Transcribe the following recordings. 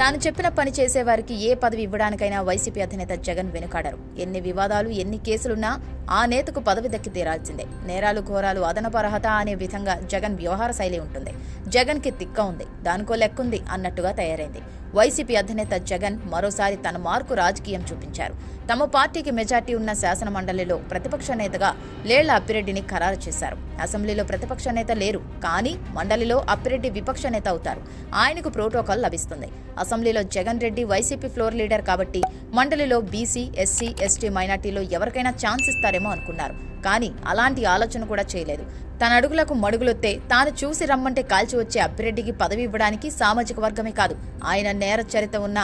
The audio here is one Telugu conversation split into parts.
తాను చెప్పిన పని చేసే వారికి ఏ పదవి ఇవ్వడానికైనా వైసీపీ అధినేత జగన్ వెనుకాడరు. ఎన్ని వివాదాలు ఎన్ని కేసులున్నా ఆ నేతకు పదవి దక్కి తీరాల్సిందే. నేరాలు ఘోరాలు అదనపు అర్హత అనే విధంగా జగన్ వ్యవహార శైలి ఉంటుంది. జగన్కి తిక్క ఉంది. దానికో లెక్కుంది అన్నట్టుగా తయారైంది. వైసీపీ అధినేత జగన్ మరోసారి తన మార్కు రాజకీయం చూపించారు. తమ పార్టీకి మెజార్టీ ఉన్న శాసన మండలిలో ప్రతిపక్ష నేతగా లేళ్ళ అప్పిరెడ్డిని ఖరారు చేశారు. అసెంబ్లీలో ప్రతిపక్ష నేత లేరు కానీ మండలిలో అప్పిరెడ్డి విపక్ష నేత అవుతారు. ఆయనకు ప్రోటోకాల్ లభిస్తుంది. అసెంబ్లీలో Jagan Reddy YCP floor leader కాబట్టి మండలిలో బీసీ ఎస్సీ ఎస్టీ మైనార్టీలో ఎవరికైనా ఛాన్స్ ఇస్తారేమో అనుకున్నారు. కానీ అలాంటి ఆలోచన కూడా చేయలేదు. తన అడుగులకు మడుగులొత్తే తాను చూసి రమ్మంటే కాల్చి వచ్చే అప్పిరెడ్డికి పదవి ఇవ్వడానికి సామాజిక వర్గమే కాదు ఆయన నేర చరిత ఉన్న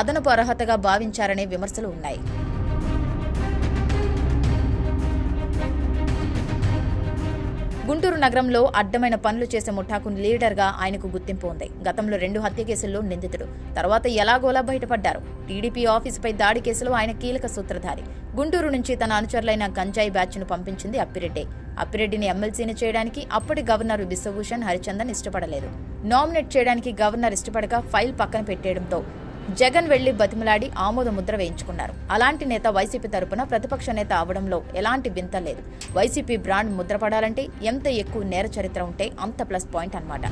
అదనపు అర్హతగా భావించారనే విమర్శలు ఉన్నాయి. గుంటూరు నగరంలో అడ్డమైన పనులు చేసే ముఠాకు లీడర్గా ఆయనకు గుర్తింపు ఉంది. గతంలో రెండు హత్య కేసుల్లో నిందితుడు. తర్వాత ఎలాగోలా బయటపడ్డారు. టీడీపీ ఆఫీసుపై దాడి కేసులో ఆయన కీలక సూత్రధారి. గుంటూరు నుంచి తన అనుచరులైన గంజాయి బ్యాచ్ను పంపించింది అప్పిరెడ్డి. అప్పిరెడ్డిని ఎమ్మెల్సీని చేయడానికి అప్పటి గవర్నర్ బిశ్వభూషణ్ హరిచందన్ ఇష్టపడలేదు. నామినేట్ చేయడానికి గవర్నర్ ఇష్టపడక ఫైల్ పక్కన పెట్టేయడంతో జగన్ వెళ్ళి బతిమలాడి ఆమోద ముద్ర వేయించుకున్నారు. అలాంటి నేత వైసీపీ తరపున ప్రతిపక్ష నేత అవడంలో ఎలాంటి వింత లేదు. వైసీపీ బ్రాండ్ ముద్రపడాలంటే ఎంత ఎక్కువ నేర చరిత్ర ఉంటే అంత ప్లస్ పాయింట్ అన్నమాట.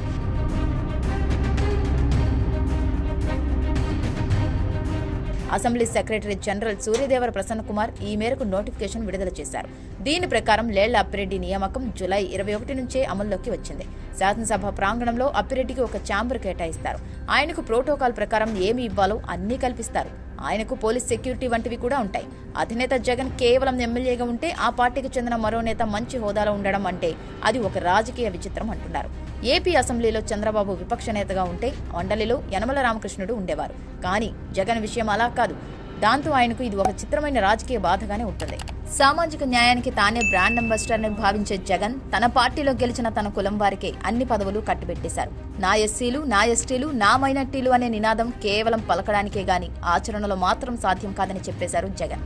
Assembly secretary general Suryadevara Prasanna Kumar ఈ మేరకు నోటిఫికేషన్ విడుదల చేశారు. దీని ప్రకారం లేళ్ళ అప్పిరెడ్డి నియామకం జులై ఇరవై ఒకటి నుంచే అమల్లోకి వచ్చింది. శాసనసభ ప్రాంగణంలో అప్పిరెడ్డికి ఒక ఛాంబర్ కేటాయిస్తారు. ఆయనకు ప్రోటోకాల్ ప్రకారం ఏమి ఇవ్వాలో అన్నీ కల్పిస్తారు. ఆయనకు పోలీస్ సెక్యూరిటీ వంటివి కూడా ఉంటాయి. అధినేత జగన్ కేవలం ఎమ్మెల్యేగా ఉంటే ఆ పార్టీకి చెందిన మరో నేత మంచి హోదాలో ఉండడం అంటే అది ఒక రాజకీయ విచిత్రం అంటున్నారు. ఏపీ అసెంబ్లీలో చంద్రబాబు విపక్ష నేతగా ఉంటే మండలిలో యనమల రామకృష్ణుడు ఉండేవారు. కానీ జగన్ విషయం అలా కాదు. దాంతో ఆయనకు ఇది ఒక చిత్రమైన రాజకీయ బాధగానే ఉంటుంది. సామాజిక న్యాయానికి తానే బ్రాండ్ అంబాసిడర్ని భావించే జగన్ తన పార్టీలో గెలిచిన తన కులం వారికే అన్ని పదవులు కట్టుబెట్టేశారు నా ఎస్సీలు నా ఎస్టీలు నా మైనార్టీలు అనే నినాదం కేవలం పలకడానికే గాని ఆచరణలో మాత్రం సాధ్యం కాదని చెప్పేశారు జగన్.